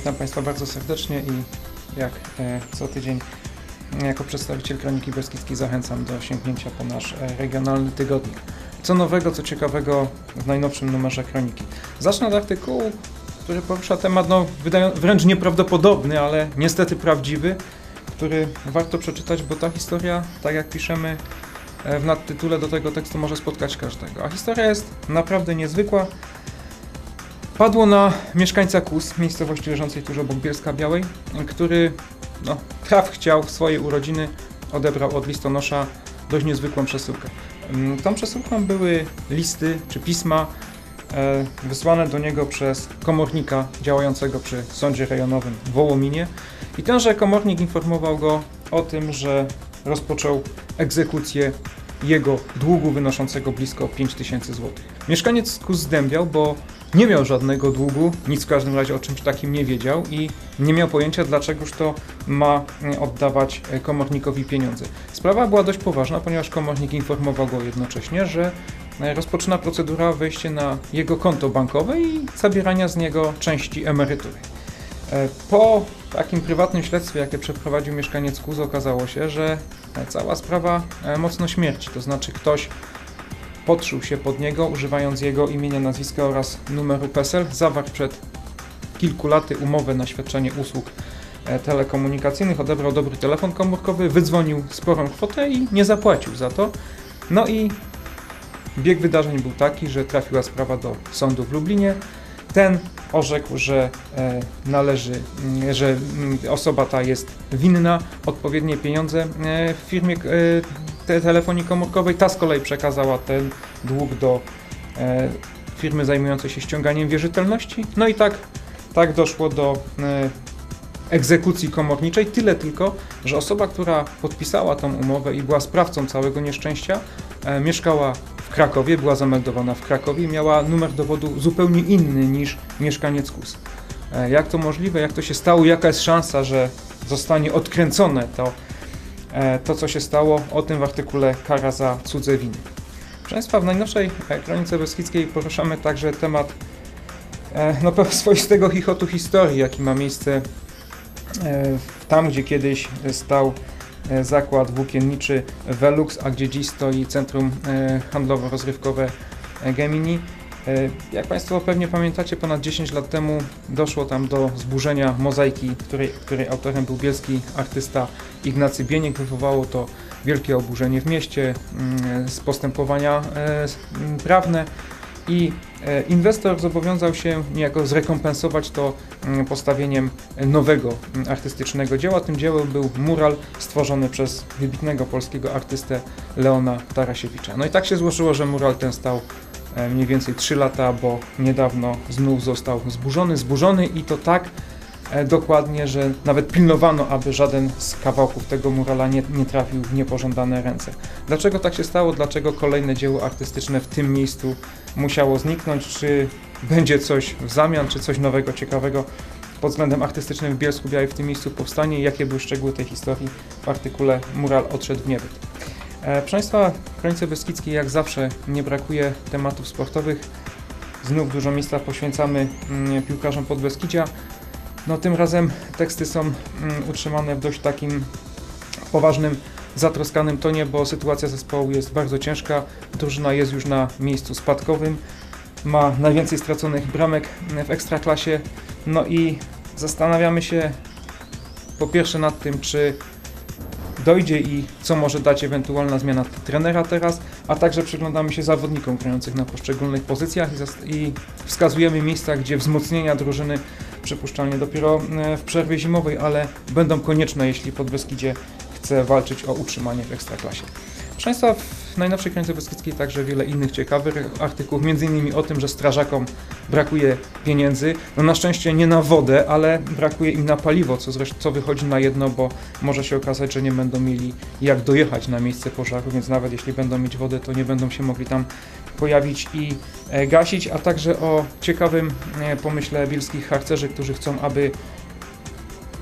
Witam Państwa bardzo serdecznie i jak e, co tydzień e, jako przedstawiciel Kroniki Beskidzkiej zachęcam do sięgnięcia po nasz e, regionalny tygodnik. Co nowego, co ciekawego w najnowszym numerze Kroniki. Zacznę od artykułu, który porusza temat no, wręcz nieprawdopodobny, ale niestety prawdziwy, który warto przeczytać, bo ta historia, tak jak piszemy w nadtytule do tego tekstu, może spotkać każdego. A historia jest naprawdę niezwykła. Padło na mieszkańca Kus, miejscowości leżącej tuż obok Bielska Białej, który no, traf chciał w swoje urodziny, odebrał od listonosza dość niezwykłą przesyłkę. Mm, Tą przesyłką były listy czy pisma e, wysłane do niego przez komornika działającego przy sądzie rejonowym w Wołominie i tenże komornik informował go o tym, że rozpoczął egzekucję jego długu wynoszącego blisko 5000 zł. Mieszkaniec Kus zdębiał, bo nie miał żadnego długu, nic w każdym razie o czymś takim nie wiedział i nie miał pojęcia, dlaczegoż to ma e, oddawać e, komornikowi pieniądze. Sprawa była dość poważna, ponieważ komornik informował go jednocześnie, że e, rozpoczyna procedura wejścia na jego konto bankowe i zabierania z niego części emerytury. Po takim prywatnym śledztwie, jakie przeprowadził mieszkaniec Kuz, okazało się, że cała sprawa mocno śmierci, to znaczy ktoś podszył się pod niego, używając jego imienia, nazwiska oraz numeru PESEL, zawarł przed kilku laty umowę na świadczenie usług e, telekomunikacyjnych, odebrał dobry telefon komórkowy, wydzwonił sporą kwotę i nie zapłacił za to. No i bieg wydarzeń był taki, że trafiła sprawa do sądu w Lublinie. Ten orzekł, że e, należy, mm, że mm, osoba ta jest winna odpowiednie pieniądze e, w firmie telefonii komórkowej. Ta z kolei przekazała ten dług do e, firmy zajmującej się ściąganiem wierzytelności. No i tak, tak doszło do e, egzekucji komorniczej. Tyle tylko, że osoba, która podpisała tą umowę i była sprawcą całego nieszczęścia, e, mieszkała w Krakowie, była zameldowana w Krakowie i miała numer dowodu zupełnie inny niż mieszkaniec KUS. E, Jak to możliwe? Jak to się stało? Jaka jest szansa, że zostanie odkręcone to, to co się stało? O tym w artykule Kara za cudze winy. Proszę Państwa, w najnowszej e, Kronice Beskidzkiej poruszamy także temat e, no, swoistego chichotu historii, jaki ma miejsce e, tam, gdzie kiedyś stał e, zakład włókienniczy Velux, a gdzie dziś stoi centrum e, handlowo-rozrywkowe e, Gemini. E, Jak Państwo pewnie pamiętacie, ponad 10 lat temu doszło tam do zburzenia mozaiki, której, której autorem był bielski artysta Ignacy Bieniek. Wywołało to wielkie oburzenie w mieście, mm, postępowania e, prawne i e, inwestor zobowiązał się niejako zrekompensować to postawieniem nowego artystycznego dzieła. Tym dziełem był mural stworzony przez wybitnego polskiego artystę Leona Tarasiewicza. No i tak się złożyło, że mural ten stał mniej więcej 3 lata, bo niedawno znów został zburzony, zburzony i to tak e, dokładnie, że nawet pilnowano, aby żaden z kawałków tego murala nie, nie trafił w niepożądane ręce. Dlaczego tak się stało? Dlaczego kolejne dzieło artystyczne w tym miejscu musiało zniknąć? Czy będzie coś w zamian, czy coś nowego, ciekawego pod względem artystycznym w Bielsku Białej w tym miejscu powstanie? Jakie były szczegóły tej historii w artykule Mural odszedł w niebyt? E, proszę Państwa, w Kronice Beskidzkiej jak zawsze nie brakuje tematów sportowych. Znów dużo miejsca poświęcamy mm, piłkarzom Podbeskidzia. No tym razem teksty są mm, utrzymane w dość takim poważnym, zatroskanym tonie, bo sytuacja zespołu jest bardzo ciężka. Drużyna jest już na miejscu spadkowym, ma najwięcej straconych bramek w ekstraklasie. No i zastanawiamy się po pierwsze nad tym, czy dojdzie i co może dać ewentualna zmiana trenera teraz, a także przyglądamy się zawodnikom grających na poszczególnych pozycjach i, wskazujemy miejsca, gdzie wzmocnienia drużyny przypuszczalnie dopiero e, w przerwie zimowej, ale będą konieczne, jeśli Podbeskidzie chce walczyć o utrzymanie w Ekstraklasie. Proszę Państwa, w najnowszej Kronice Beskidzkiej także wiele innych ciekawych artykułów, m.in. o tym, że strażakom brakuje pieniędzy. No na szczęście nie na wodę, ale brakuje im na paliwo, co zresztą co wychodzi na jedno, bo może się okazać, że nie będą mieli jak dojechać na miejsce pożaru, więc nawet jeśli będą mieć wodę, to nie będą się mogli tam pojawić i e, gasić, a także o ciekawym e, pomyśle bielskich harcerzy, którzy chcą, aby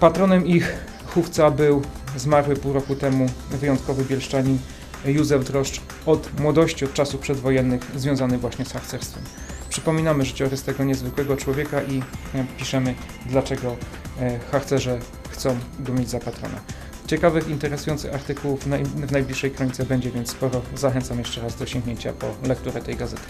patronem ich chówca był zmarły pół roku temu wyjątkowy bielszczanin Józef Droszcz od młodości, od czasów przedwojennych związany właśnie z harcerstwem. Przypominamy życiorys tego niezwykłego człowieka i e, piszemy, dlaczego e, harcerze chcą go mieć za patrona. Ciekawych, interesujących artykułów w najbliższej kronice będzie więc sporo. Zachęcam jeszcze raz do sięgnięcia po lekturę tej gazety.